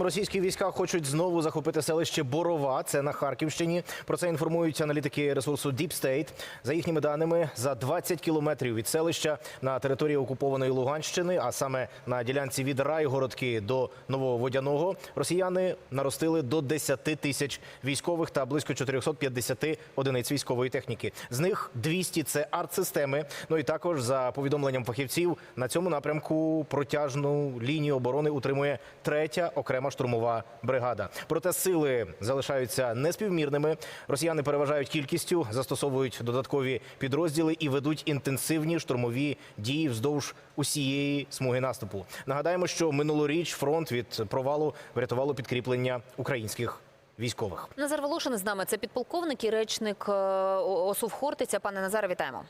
Російські війська хочуть знову захопити селище Борова. Це на Харківщині. Про це інформують аналітики ресурсу Deep State. За їхніми даними, за 20 кілометрів від селища на території окупованої Луганщини, а саме на ділянці від Райгородки до Нового Водяного, росіяни наростили до 10 тисяч військових та близько 450 одиниць військової техніки. З них 200 – це артсистеми. Ну і також за повідомленням фахівців на цьому напрямку протяжну лінію оборони утримує третя окрема штурмова бригада. Проте сили залишаються неспівмірними. Росіяни переважають кількістю, застосовують додаткові підрозділи і ведуть інтенсивні штурмові дії вздовж усієї смуги наступу. Нагадаємо, що минулоріч фронт від провалу врятувало підкріплення українських військових. Назар Волошин з нами. Це підполковник і речник е, ОСУВ Хортиця. Пане Назаре, вітаємо.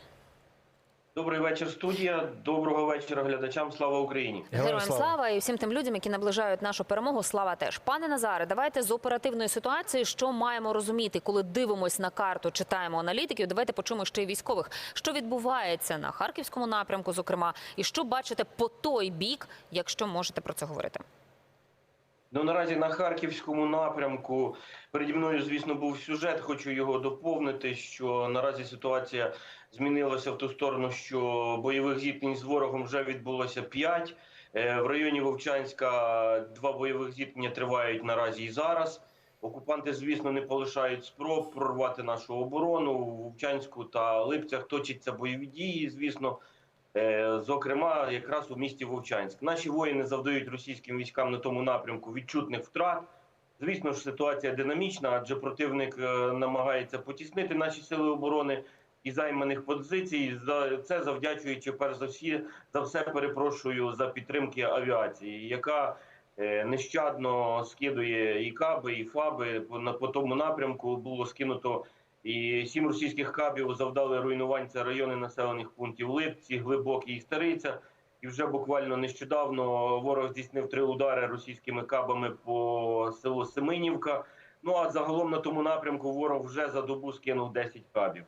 Добрий вечір, студія. Доброго вечора глядачам. Слава Україні. Героям слава. і всім тим людям, які наближають нашу перемогу. Слава теж. Пане Назаре, давайте з оперативної ситуації, що маємо розуміти, коли дивимось на карту, читаємо аналітиків. Давайте почуємо ще й військових, що відбувається на харківському напрямку, зокрема, і що бачите по той бік, якщо можете про це говорити. Ну наразі на харківському напрямку переді мною, звісно, був сюжет. Хочу його доповнити. Що наразі ситуація змінилася в ту сторону, що бойових зіткнень з ворогом вже відбулося п'ять. Е, В районі Вовчанська два бойових зіткнення тривають наразі і зараз. Окупанти, звісно, не полишають спроб прорвати нашу оборону. У Вовчанську та Липцях точаться бойові дії. Звісно, зокрема, якраз у місті Вовчанськ. Наші воїни завдають російським військам на тому напрямку відчутних втрат. Звісно ж, ситуація динамічна, адже противник е, намагається потіснити наші сили оборони і займаних позицій. Це завдячуючи перш за всі за все, перепрошую за підтримки авіації, яка е, нещадно скидує і каби, і фаби по тому напрямку було скинуто. І сім російських кабів завдали руйнувань. Це райони населених пунктів Липці, Глибокі і Стариця. І вже буквально нещодавно ворог здійснив три удари російськими кабами по селу Семенівка. Ну а загалом на тому напрямку ворог вже за добу скинув 10 кабів.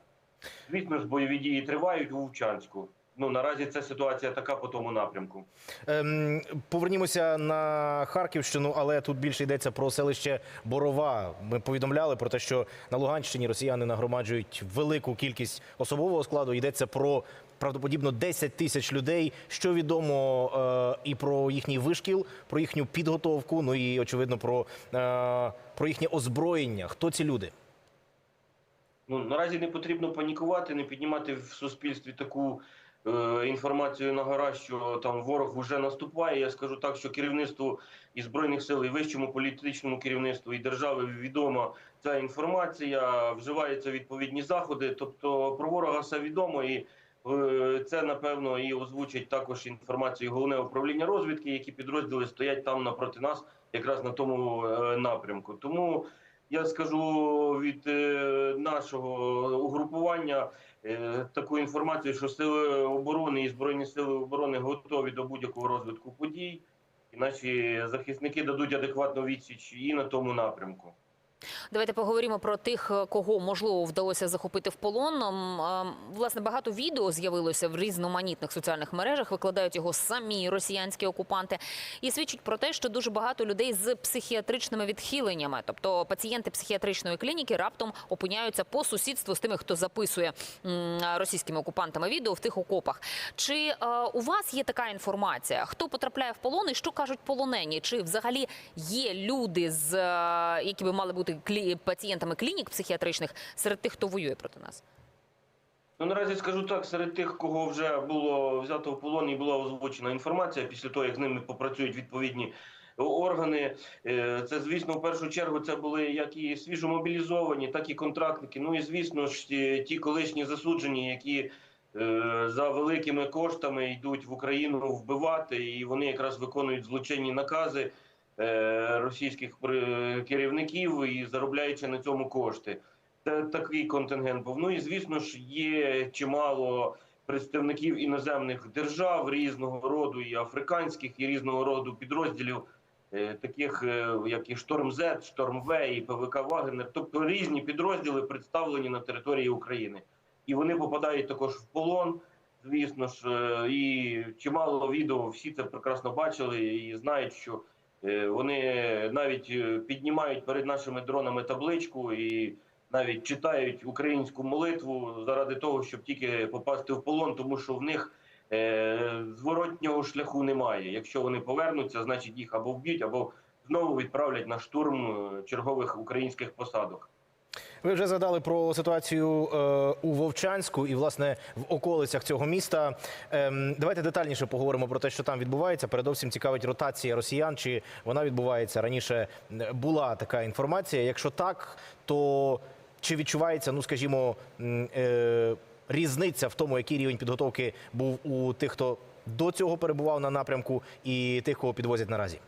Звісно ж, бойові дії тривають у Вовчанську. Ну наразі ця ситуація така по тому напрямку. Ем, повернімося на Харківщину, але тут більше йдеться про селище Борова. Ми повідомляли про те, що на Луганщині росіяни нагромаджують велику кількість особового складу. Йдеться про правдоподібно 10 тисяч людей. Що відомо е, і про їхній вишкіл, про їхню підготовку. Ну і очевидно про, е, про їхнє озброєння. Хто ці люди? Ну наразі не потрібно панікувати, не піднімати в суспільстві таку інформацію на гора, що там ворог вже наступає. Я скажу так, що керівництву і збройних сил, і вищому політичному керівництву і держави відома ця інформація. Вживаються відповідні заходи. Тобто про ворога все відомо і. е, Це напевно і озвучить також інформацію головне управління розвідки, які підрозділи стоять там напроти нас, якраз на тому е, напрямку. Тому я скажу від е, нашого угрупування е, таку інформацію, що сили оборони і збройні сили оборони готові до будь-якого розвитку подій, і наші захисники дадуть адекватну відсіч і на тому напрямку. Давайте поговоримо про тих, кого можливо вдалося захопити в полон. Е, Власне, багато відео з'явилося в різноманітних соціальних мережах. Викладають його самі росіянські окупанти і свідчить про те, що дуже багато людей з психіатричними відхиленнями, тобто пацієнти психіатричної клініки, раптом опиняються по сусідству з тими, хто записує російськими окупантами відео в тих окопах. Чи е, у вас є така інформація? Хто потрапляє в полон і що кажуть полонені? Чи взагалі є люди, з е, які би мали бути клі... пацієнтами клінік психіатричних серед тих, хто воює проти нас? Ну наразі скажу так, серед тих, кого вже було взято в полон і була озвучена інформація після того, як з ними попрацюють відповідні органи. е, Це, звісно, в першу чергу це були як і свіжомобілізовані, так і контрактники. Ну і звісно ж, ті- колишні засуджені, які е, за великими коштами йдуть в Україну вбивати, і вони якраз виконують злочинні накази російських при- керівників і заробляючи на цьому кошти. Такий контингент був. Ну і звісно ж є чимало представників іноземних держав різного роду, і африканських, і різного роду підрозділів, е, таких е, як і Шторм З, Шторм В, і ПВК Вагнер. Тобто різні підрозділи представлені на території України, і вони попадають також в полон. Звісно ж, е, і чимало відео всі це прекрасно бачили і знають, що Е, Вони навіть е, піднімають перед нашими дронами табличку і навіть читають українську молитву заради того, щоб тільки попасти в полон, тому що в них е, зворотнього шляху немає. Якщо вони повернуться, значить їх або вб'ють, або знову відправлять на штурм е, чергових українських посадок. Ви вже згадали про ситуацію е, у Вовчанську і власне в околицях цього міста. Ем, давайте детальніше поговоримо про те, що там відбувається. Передовсім цікавить ротація росіян. Чи вона відбувається раніше? е, Була така інформація. Якщо так, то чи відчувається, ну скажімо, е, різниця в тому, який рівень підготовки був у тих, хто до цього перебував на напрямку, і тих, кого підвозять наразі?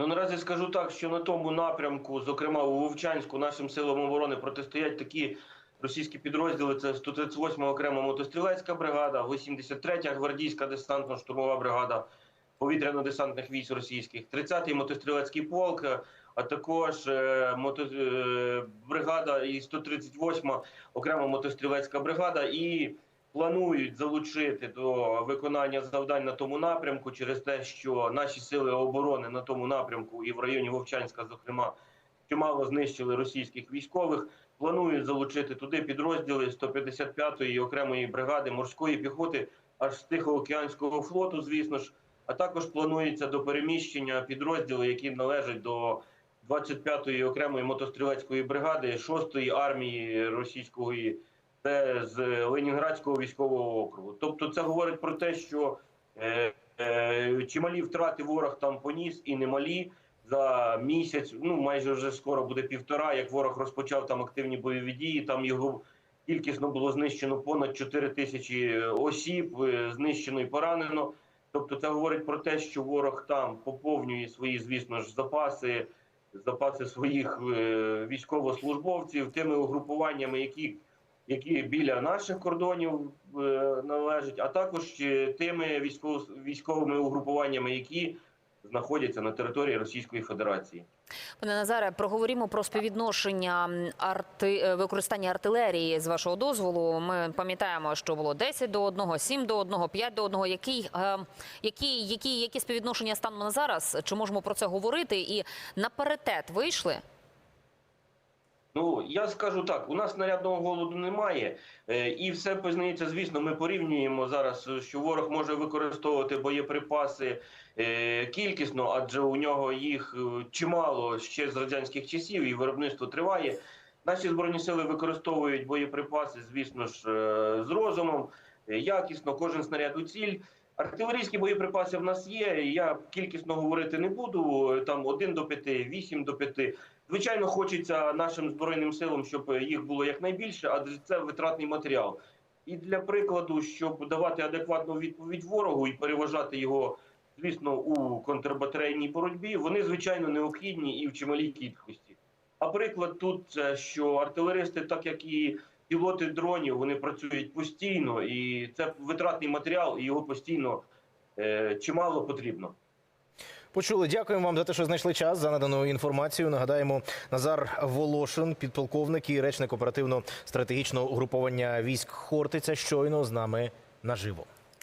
Ну наразі скажу так, що на тому напрямку, зокрема у Вовчанську, нашим силам оборони протистоять такі російські підрозділи. Це 138 окрема мотострілецька бригада, 83-я гвардійська десантно-штурмова бригада повітряно-десантних військ російських, 30-й мотострілецький полк, а також е, мото, е, бригада і 138 окрема мотострілецька бригада і планують залучити до виконання завдань на тому напрямку через те, що наші сили оборони на тому напрямку і в районі Вовчанська, зокрема, чимало знищили російських військових. Планують залучити туди підрозділи 155-ї окремої бригади морської піхоти, аж з Тихоокеанського флоту, звісно ж. А також планується до переміщення підрозділи, які належать до 25-ї окремої мотострілецької бригади 6-ї армії російської це з Ленінградського військового округу. Тобто, це говорить про те, що е, е, чималі втрати ворог там поніс і немалі за місяць. Ну майже вже скоро буде півтора. Як ворог розпочав там активні бойові дії. Там його кількісно було знищено понад 4 тисячі осіб, е, знищено і поранено. Тобто, це говорить про те, що ворог там поповнює свої, звісно ж, запаси, запаси своїх е, військовослужбовців тими угрупуваннями, які які біля наших кордонів е, належать, а також е, тими військовими угрупуваннями, які знаходяться на території Російської Федерації. Пане Назаре, проговоримо про співвідношення арти... е, використання артилерії з вашого дозволу. Ми пам'ятаємо, що було 10 до 1, 7 до 1, 5 до 1. Який, е, які, які, які співвідношення станом на зараз? Чи можемо про це говорити? І на паритет вийшли? Ну я скажу так: у нас снарядного голоду немає, е, і все познається. Звісно, ми порівнюємо зараз, що ворог може використовувати боєприпаси е, кількісно, адже у нього їх е, чимало ще з радянських часів, і виробництво триває. Наші збройні сили використовують боєприпаси, звісно ж, з розумом, якісно, кожен снаряд у ціль. Артилерійські боєприпаси в нас є. Я кількісно говорити не буду. Там 1 до 5, 8 до 5. Звичайно, хочеться нашим збройним силам, щоб їх було якнайбільше, адже це витратний матеріал. І для прикладу, щоб давати адекватну відповідь ворогу і переважати його, звісно, у контрбатарейній боротьбі, вони звичайно необхідні і в чималій кількості. А приклад тут що артилеристи, так як і пілоти дронів, вони працюють постійно, і це витратний матеріал, і його постійно е, чимало потрібно. Почули. Дякуємо вам за те, що знайшли час за надану інформацію. Нагадаємо, Назар Волошин, підполковник і речник оперативно-стратегічного угруповання військ Хортиця, щойно з нами наживо.